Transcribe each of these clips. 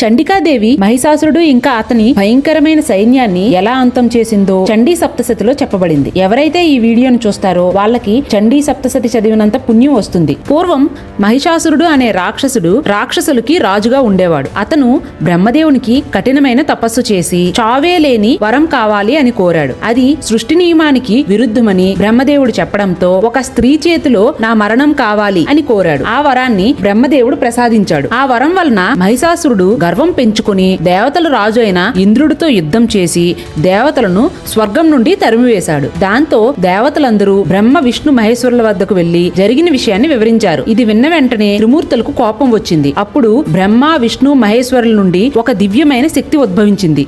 చండికాదేవి మహిషాసురుడు ఇంకా అతని భయంకరమైన సైన్యాన్ని ఎలా అంతం చేసిందో చండీ సప్తశతిలో చెప్పబడింది. ఎవరైతే ఈ వీడియోను చూస్తారో వాళ్ళకి చండీ సప్తశతి చదివినంత పుణ్యం వస్తుంది. పూర్వం మహిషాసురుడు అనే రాక్షసుడు రాక్షసులకి రాజుగా ఉండేవాడు. అతను బ్రహ్మదేవునికి కఠినమైన తపస్సు చేసి చావే లేని వరం కావాలి అని కోరాడు. అది సృష్టి నియమానికి విరుద్ధమని బ్రహ్మదేవుడు చెప్పడంతో ఒక స్త్రీ చేతిలో నా మరణం కావాలి అని కోరాడు. ఆ వరాన్ని బ్రహ్మదేవుడు ప్రసాదించాడు. ఆ వరం వలన మహిషాసురుడు గర్వం పెంచుకుని దేవతల రాజు అయిన ఇంద్రుడితో యుద్ధం చేసి దేవతలను స్వర్గం నుండి తరిమివేశాడు. దాంతో దేవతలందరూ బ్రహ్మ విష్ణు మహేశ్వరుల వద్దకు వెళ్ళి జరిగిన విషయాన్ని వివరించారు. ఇది విన్న వెంటనే త్రిమూర్తులకు కోపం వచ్చింది. అప్పుడు బ్రహ్మ విష్ణు మహేశ్వరుల నుండి ఒక దివ్యమైన శక్తి ఉద్భవించింది.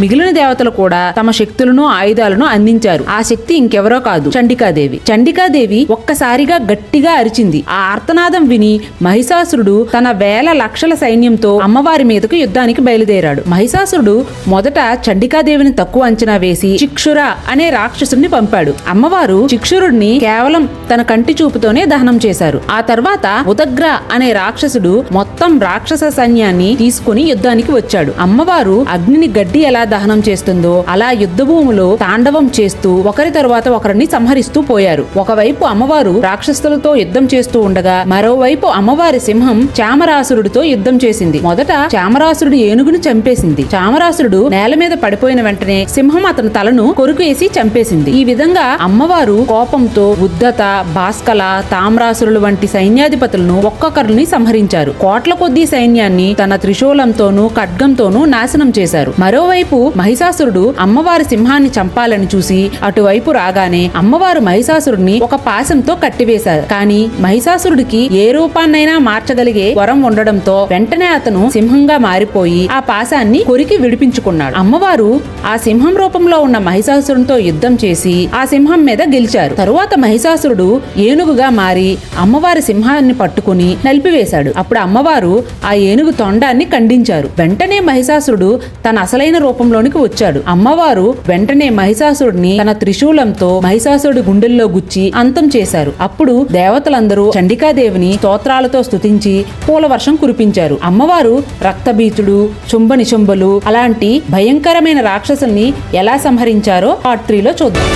మిగిలిన దేవతలు కూడా తమ శక్తులను ఆయుధాలను అందించారు. ఆ శక్తి ఇంకెవరో కాదు చండికాదేవి. చండికాదేవి ఒక్కసారిగా గట్టిగా అరిచింది. ఆ ఆర్తనాదం విని మహిషాసురుడు తన వేల లక్షల సైన్యంతో అమ్మవారి మీదకు యుద్ధానికి బయలుదేరాడు. మహిషాసురుడు మొదట చండికాదేవిని తక్కువ అంచనా వేసి చిక్షుర అనే రాక్షసుడిని పంపాడు. అమ్మవారు చిక్షురుడిని కేవలం తన కంటి చూపుతోనే దహనం చేశారు. ఆ తర్వాత ఉదగ్ర అనే రాక్షసుడు మొత్తం రాక్షస సైన్యాన్ని తీసుకుని యుద్ధానికి వచ్చాడు. అమ్మవారు అగ్నిని గడ్డి ఎలా దహనం చేస్తుందో అలా యుద్ధ భూమిలో తాండవం చేస్తూ ఒకరి తరువాత ఒకరిని సంహరిస్తూ పోయారు. ఒకవైపు అమ్మవారు రాక్షసులతో యుద్ధం చేస్తూ ఉండగా మరోవైపు అమ్మవారి సింహం చామరాసురుడితో యుద్ధం చేసింది. మొదట చామరాసురుడు ఏనుగును చంపేసింది. చామరాసురుడు నేల మీద పడిపోయిన వెంటనే సింహం అతని తలను కొరుకేసి చంపేసింది. ఈ విధంగా అమ్మవారు కోపంతో ఉద్దత భాస్కల తామ్రాసురులు వంటి సైన్యాధిపతులను ఒక్కొక్కరిని సంహరించారు. కోట్ల కొద్దీ సైన్యాన్ని తన త్రిశూలంతోనూ ఖడ్గంతోనూ నాశనం చేశారు. మరోవైపు మహిషాసురుడు అమ్మవారి సింహాన్ని చంపాలని చూసి అటువైపు రాగానే అమ్మవారు మహిషాసురుడిని ఒక పాశంతో కట్టివేశారు. కానీ మహిషాసురుడికి ఏ రూపాన్నైనా మార్చగలిగే వరం ఉండడంతో వెంటనే అతను సింహంగా మారిపోయి ఆ పాశాన్ని కొరికి విడిపించుకున్నాడు. అమ్మవారు ఆ సింహం రూపంలో ఉన్న మహిషాసురునితో యుద్ధం చేసి ఆ సింహం మీద గెలిచారు. తరువాత మహిషాసురుడు ఏనుగుగా మారి అమ్మవారి సింహాన్ని పట్టుకుని నలిపివేశాడు. అప్పుడు అమ్మవారు ఆ ఏనుగు తొండాన్ని ఖండించారు. వెంటనే మహిషాసురుడు తన అసలైన రూపం రూపంలోనికి వచ్చాడు. అమ్మవారు వెంటనే మహిషాసురుడిని తన త్రిశూలంతో మహిషాసురుడి గుండెల్లో గుచ్చి అంతం చేశారు. అప్పుడు దేవతలందరూ చండికాదేవిని స్తోత్రాలతో స్తుతించి పూలవర్షం కురిపించారు. అమ్మవారు రక్తబీచుడు శుంభ నిశుంభలు అలాంటి భయంకరమైన రాక్షసుల్ని ఎలా సంహరించారో పార్ట్ త్రీలో చూద్దాం.